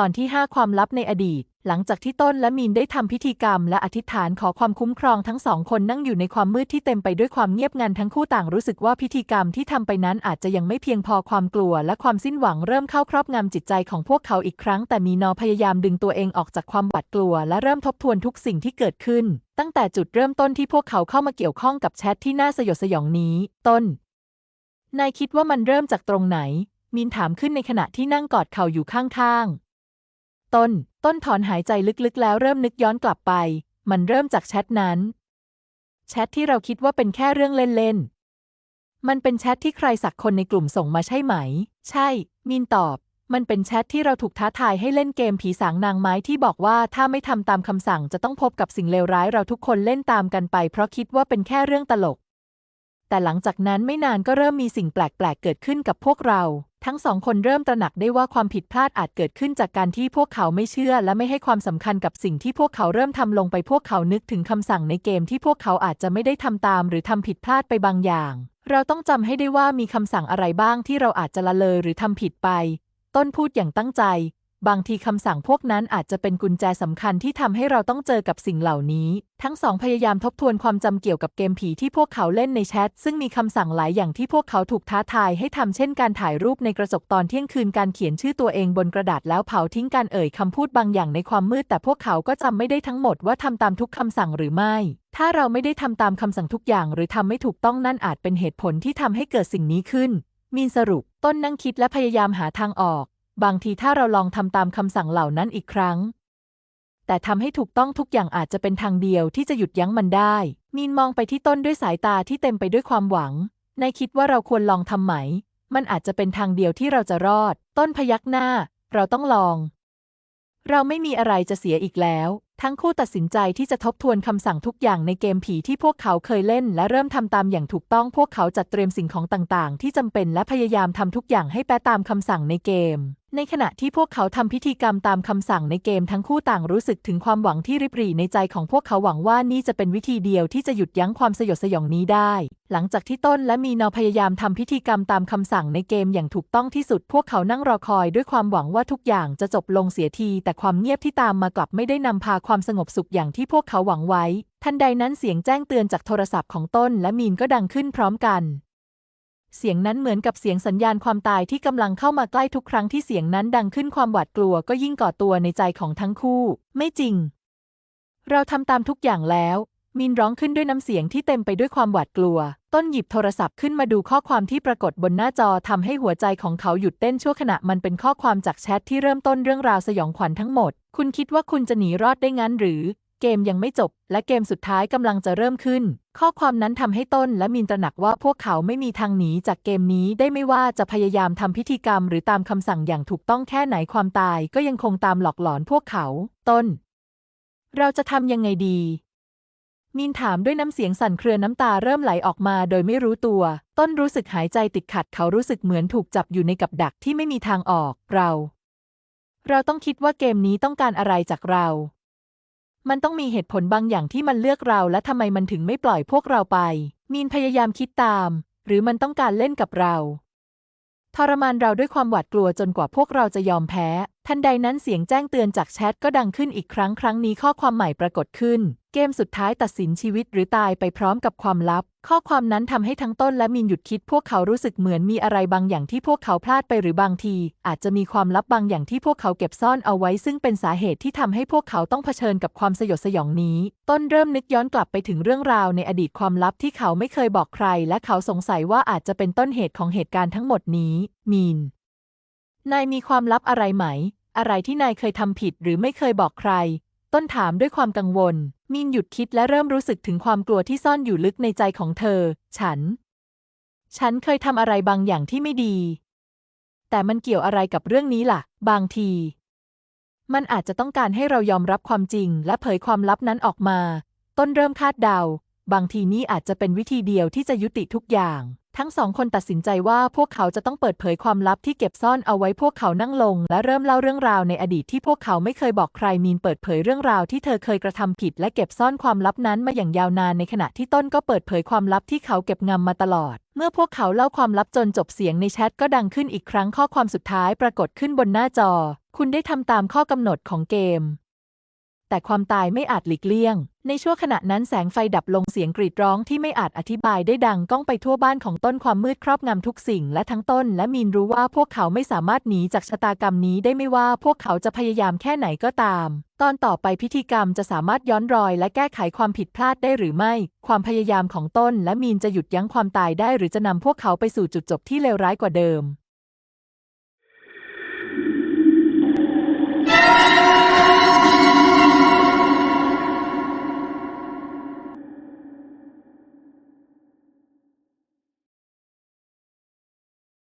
ตอนที่ 5 ความลับในอดีต หลังจากที่ต้นและมีนได้ทำพิธีกรรม และอธิษฐานขอความคุ้มครองทั้งสองคนนั่งอยู่ในความมืดที่เต็มไปด้วยความเงียบงันทั้งคู่ต่างรู้สึกว่าพิธีกรรมที่ทำไปนั้นอาจจะยังไม่เพียงพอความกลัว และความสิ้นหวังเริ่มเข้าครอบงำจิตใจของพวกเขาอีกครั้ง แต่มีนอพยายามดึงตัวเองออกจากความหวาดกลัว และเริ่มทบทวนทุกสิ่งที่เกิดขึ้น ตั้งแต่จุดเริ่มต้นที่พวกเขาเข้ามาเกี่ยวข้องกับแชทที่น่าสยดสยองนี้ ต้นนายคิดว่ามันเริ่มจากตรงไหนมีนถามขึ้นในขณะที่นั่งกอดเข่าอยู่ข้างๆ ต้น ต้นถอนหายใจลึกๆ แล้วเริ่มนึกย้อนกลับไป มันเริ่มจากแชทนั้น แชทที่เราคิดว่าเป็นแค่เรื่องเล่นๆ มันเป็นแชทที่ใครสักคนในกลุ่มส่งมาใช่ไหม ใช่มีนตอบ มันเป็นแชทที่เราถูกท้าทายให้เล่นเกมผีสางนางไม้ที่บอกว่าถ้าไม่ทำตามคำสั่งจะต้องพบกับสิ่งเลวร้ายเราทุกคนเล่นตามกันไป เพราะคิดว่าเป็นแค่เรื่องตลก แต่หลังจากนั้นไม่นานก็เริ่มมีสิ่งแปลกๆ เกิดขึ้นกับพวกเรา ทั้งสองคนเริ่มตระหนักได้ว่าความผิดพลาดอาจเกิดขึ้นจากการที่พวกเขาไม่เชื่อ และไม่ให้ความสำคัญกับสิ่งที่พวกเขาเริ่มทำลงไปพวกเขานึกถึงคำสั่งในเกมที่พวกเขาอาจจะไม่ได้ทำตาม หรือทำผิดพลาดไปบางอย่าง เราต้องจำให้ได้ว่ามีคำสั่งอะไรบ้างที่เราอาจจะละเลยหรือทำผิดไป ต้นพูดอย่างตั้งใจ บางทีคำสั่งพวกนั้นอาจจะเป็นกุญแจสำคัญที่ทำให้เราต้องเจอกับสิ่งเหล่านี้ ทั้งสองพยายามทบทวนความจำเกี่ยวกับเกมผีที่พวกเขาเล่นในแชท ซึ่งมีคำสั่งหลายอย่างที่พวกเขาถูกท้าทายให้ทำเช่นการถ่ายรูปในกระจกตอนเที่ยงคืนการเขียนชื่อตัวเองบนกระดาษแล้วเผาทิ้งการเอ่ยคำพูดบางอย่างในความมืด แต่พวกเขาก็จำไม่ได้ทั้งหมดว่าทำตามทุกคำสั่งหรือไม่ถ้าเราไม่ได้ทำตามคำสั่งทุกอย่างหรือทำไม่ถูกต้องนั่นอาจเป็นเหตุผลที่ทำให้เกิดสิ่งนี้ขึ้น มีนสรุป ต้นนั่งคิดและพยายามหาทางออก บางทีถ้าเราลองทำตามคำสั่งเหล่านั้นอีกครั้ง แต่ทำให้ถูกต้องทุกอย่างอาจจะเป็นทางเดียวที่จะหยุดยั้งมันได้ มีนมองไปที่ต้นด้วยสายตาที่เต็มไปด้วยความหวัง นายคิดว่าเราควรลองทำไหม มันอาจจะเป็นทางเดียวที่เราจะรอด ต้นพยักหน้า เราต้องลอง เราไม่มีอะไรจะเสียอีกแล้ว ทั้งคู่ตัดสินใจที่จะทบทวนคำสั่งทุกอย่างในเกมผีที่พวกเขาเคยเล่น และเริ่มทำตามอย่างถูกต้องพวกเขาจัดเตรียมสิ่งของต่างๆ ที่จำเป็นและพยายามทำทุกอย่างให้แปะตามคำสั่งในเกม ในขณะที่พวกเขาทำพิธีกรรมตามคำสั่งในเกมทั้งคู่ต่างรู้สึกถึงความหวังที่ริบหรี่ในใจของพวกเขาหวังว่านี่จะเป็นวิธีเดียวที่จะหยุดยั้งความสยดสยองนี้ได้ หลังจากที่ต้นและมีนอพยายามทำพิธีกรรมตามคำสั่งในเกมอย่างถูกต้องที่สุด พวกเขานั่งรอคอยด้วยความหวังว่าทุกอย่างจะจบลงเสียที แต่ความเงียบที่ตามมากลับไม่ได้นำพาความสงบสุขอย่างที่พวกเขาหวังไว้ ทันใดนั้นเสียงแจ้งเตือนจากโทรศัพท์ของต้นและมีนก็ดังขึ้นพร้อมกัน เสียงนั้นเหมือนกับเสียงสัญญาณความตายที่กำลังเข้ามาใกล้ทุกครั้งที่เสียงนั้นดังขึ้นความหวาดกลัวก็ยิ่งก่อตัวในใจของทั้งคู่ ไม่จริง เราทำตามทุกอย่างแล้ว มินร้องขึ้นด้วยน้ำเสียงที่เต็มไปด้วยความหวาดกลัว ต้นหยิบโทรศัพท์ขึ้นมาดูข้อความที่ปรากฏบนหน้าจอทำให้หัวใจของเขาหยุดเต้นชั่วขณะมันเป็นข้อความจากแชทที่เริ่มต้นเรื่องราวสยองขวัญทั้งหมด คุณคิดว่าคุณจะหนีรอดได้งั้นหรือ เกมยังไม่จบ และเกมสุดท้ายกำลังจะเริ่มขึ้น ข้อความนั้นทำให้ต้นและมินตระหนักว่าพวกเขาไม่มีทางหนีจากเกมนี้ได้ไม่ว่าจะพยายามทำพิธีกรรมหรือตามคำสั่งอย่างถูกต้องแค่ไหนความตายก็ยังคงตามหลอกหลอนพวกเขา ต้น เราจะทำยังไงดี มินถามด้วยน้ำเสียงสั่นเครือน้ำตาเริ่มไหลออกมาโดยไม่รู้ตัว ต้นรู้สึกหายใจติดขัดเขารู้สึกเหมือนถูกจับอยู่ในกับดักที่ไม่มีทางออก เรา เราต้องคิดว่าเกมนี้ต้องการอะไรจากเรา มันต้องมีเหตุผลบางอย่างที่มันเลือกเราและทำไมมันถึงไม่ปล่อยพวกเราไป มีนพยายามคิดตาม หรือมันต้องการเล่นกับเรา ทรมานเราด้วยความหวาดกลัวจนกว่าพวกเราจะยอมแพ้ ทันใดนั้นเสียงแจ้งเตือนจากแชทก็ดังขึ้นอีกครั้งครั้งนี้ข้อความใหม่ปรากฏขึ้น เกมสุดท้ายตัดสินชีวิตหรือตายไปพร้อมกับความลับ ข้อความนั้นทำให้ทั้งต้นและมินหยุดคิดพวกเขารู้สึกเหมือนมีอะไรบางอย่างที่พวกเขาพลาดไปหรือบางที อาจจะมีความลับบางอย่างที่พวกเขาเก็บซ่อนเอาไว้ ซึ่งเป็นสาเหตุที่ทำให้พวกเขาต้องเผชิญกับความสยดสยองนี้ ต้นเริ่มนึกย้อนกลับไปถึงเรื่องราวในอดีตความลับที่เขาไม่เคยบอกใคร และเขาสงสัยว่าอาจจะเป็นต้นเหตุของเหตุการณ์ทั้งหมดนี้มีนนายมีความลับอะไรไหม อะไรที่นายเคยทำผิดหรือไม่เคยบอกใคร ต้นถามด้วยความกังวล มินหยุดคิดและเริ่มรู้สึกถึงความกลัวที่ซ่อนอยู่ลึกในใจของเธอ ฉัน ฉันเคยทำอะไรบางอย่างที่ไม่ดี แต่มันเกี่ยวอะไรกับเรื่องนี้ล่ะ บางที มันอาจจะต้องการให้เรายอมรับความจริง และเผยความลับนั้นออกมา ต้นเริ่มคาดเดา บางทีนี่อาจจะเป็นวิธีเดียวที่จะยุติทุกอย่าง ทั้งสองคนตัดสินใจว่าพวกเขาจะต้องเปิดเผยความลับที่เก็บซ่อนเอาไว้พวกเขานั่งลง และเริ่มเล่าเรื่องราวในอดีตที่พวกเขาไม่เคยบอกใครมีนเปิดเผยเรื่องราวที่เธอเคยกระทำผิด และเก็บซ่อนความลับนั้นมาอย่างยาวนานในขณะที่ต้นก็เปิดเผยความลับที่เขาเก็บงำมาตลอด เมื่อพวกเขาเล่าความลับจนจบเสียงในแชทก็ดังขึ้นอีกครั้งข้อความสุดท้ายปรากฏขึ้นบนหน้าจอ คุณได้ทำตามข้อกำหนดของเกม แต่ความตายไม่อาจหลีกเลี่ยง ในช่วงขณะนั้นแสงไฟดับลงเสียงกรีดร้องที่ไม่อาจอธิบายได้ดังก้องไปทั่วบ้านของต้นความมืดครอบงำทุกสิ่ง และทั้งต้นและมีนรู้ว่าพวกเขาไม่สามารถหนีจากชะตากรรมนี้ได้ไม่ว่าพวกเขาจะพยายามแค่ไหนก็ตาม ตอนต่อไปพิธีกรรมจะสามารถย้อนรอย และแก้ไขความผิดพลาดได้หรือไม่ ความพยายามของต้นและมีนจะหยุดยั้งความตายได้ หรือจะนำพวกเขาไปสู่จุดจบที่เลวร้ายกว่าเดิม